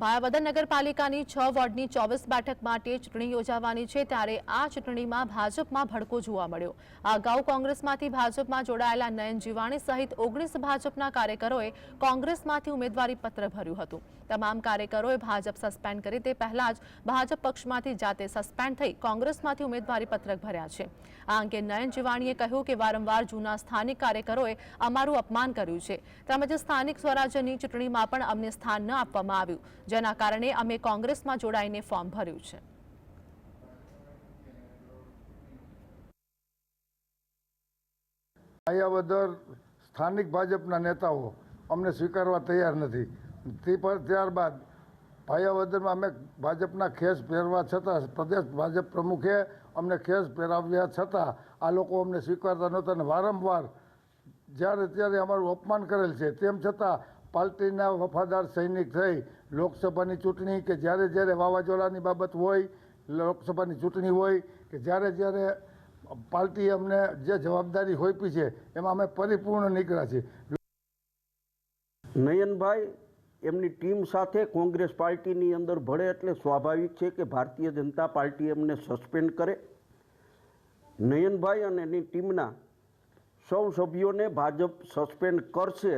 ભાયાવદર નગરપાલિકાની છ વોર્ડની ચોવીસ બેઠક માટે ચૂંટણી યોજાવાની છે ત્યારે આ ચૂંટણીમાં ભાજપમાં ભડકો જોવા મળ્યો. અગાઉ કોંગ્રેસમાંથી ભાજપમાં જોડાયેલા નયન જીવાણી સહિત ઓગણીસ ભાજપના કાર્યકરોએ કોંગ્રેસમાંથી ઉમેદવારી પત્ર ભર્યું હતું. તમામ કાર્યકરોએ ભાજપ સસ્પેન્ડ કરી તે પહેલા જ ભાજપ પક્ષમાંથી જાતે સસ્પેન્ડ થઈ કોંગ્રેસમાંથી ઉમેદવારી પત્રક ભર્યા છે. આ અંગે નયન જીવાણીએ કહ્યું કે વારંવાર જૂના સ્થાનિક કાર્યકરોએ અમારું અપમાન કર્યું છે. તેમજ સ્થાનિક સ્વરાજ્યની ચૂંટણીમાં પણ અમને સ્થાન ન આપવામાં આવ્યું. જેના કારણે અમે કોંગ્રેસમાં જોડાઈને ફોર્મ ભર્યું છે. માયાવદર સ્થાનિક ભાજપના નેતાઓ અમને સ્વીકારવા તૈયાર નથી. તે પર ત્યારબાદ ભાયાવદરમાં અમે ભાજપના ખેસ પહેરવા છતાં પ્રદેશ ભાજપ પ્રમુખે અમને ખેસ પહેરાવ્યા છતાં આ લોકો અમને સ્વીકારતા નહોતા અને વારંવાર જ્યારે ત્યારે અમારું અપમાન કરેલ છે તેમ છતાં પાર્ટીના વફાદાર સૈનિક થઈ લોકસભાની ચૂંટણી કે જ્યારે જ્યારે વાવાઝોડાની બાબત હોય, લોકસભાની ચૂંટણી હોય કે જ્યારે જ્યારે પાર્ટીએ અમને જે જવાબદારી હોઈપી છે, એમાં અમે પરિપૂર્ણ નીકળ્યા છીએ. નયનભાઈ, એમની ટીમ સાથે કોંગ્રેસ પાર્ટીની અંદર ભળે એટલે સ્વાભાવિક છે કે ભારતીય જનતા પાર્ટી એમને સસ્પેન્ડ કરે. નયનભાઈ અને એની ટીમના સૌ સભ્યોને ભાજપ સસ્પેન્ડ કરશે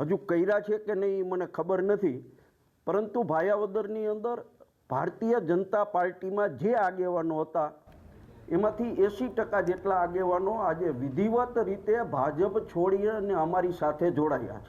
હજુ કર્યા છે કે નહીં મને ખબર નથી. પરંતુ ભાયાવદરની અંદર ભારતીય જનતા પાર્ટીમાં જે આગેવાનો હતા, એમાંથી એંસી ટકા જેટલા આગેવાનો આજે વિધિવત રીતે ભાજપ છોડી અને અમારી સાથે જોડાયા છે.